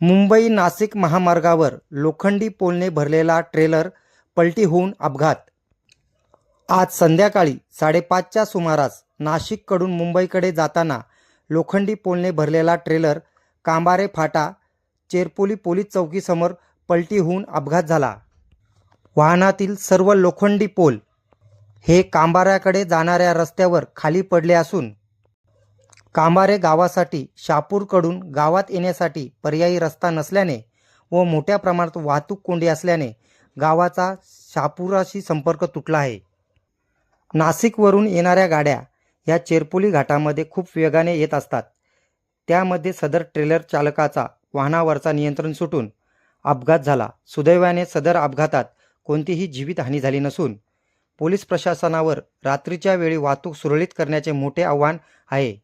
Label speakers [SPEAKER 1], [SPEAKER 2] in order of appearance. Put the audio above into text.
[SPEAKER 1] मुंबई नाशिक महामार्गावर लोखंडी पोलने भरलेला ट्रेलर पलटी होऊन अपघात. आज संध्याकाळी साडेपाचच्या सुमारास नाशिककडून मुंबईकडे जाताना लोखंडी पोलने भरलेला ट्रेलर कांबारे फाटा चेरपोली पोलीस चौकीसमोर पलटी होऊन अपघात झाला. वाहनातील सर्व लोखंडी पोल हे कांबाऱ्याकडे जाणाऱ्या रस्त्यावर खाली पडले असून कांबारे गावासाठी शापूरकडून गावात येण्यासाठी पर्यायी रस्ता नसल्याने व मोठ्या प्रमाणात वाहतूक कोंडी असल्याने गावाचा शापुराशी संपर्क तुटला आहे. नाशिकवरून येणाऱ्या गाड्या या चेरपोली घाटामध्ये खूप वेगाने येत असतात. त्यामध्ये सदर ट्रेलर चालकाचा वाहनावरचा नियंत्रण सुटून अपघात झाला. सुदैवाने सदर अपघातात कोणतीही जीवितहानी झाली नसून पोलीस प्रशासनावर रात्रीच्या वेळी वाहतूक सुरळीत करण्याचे मोठे आव्हान आहे.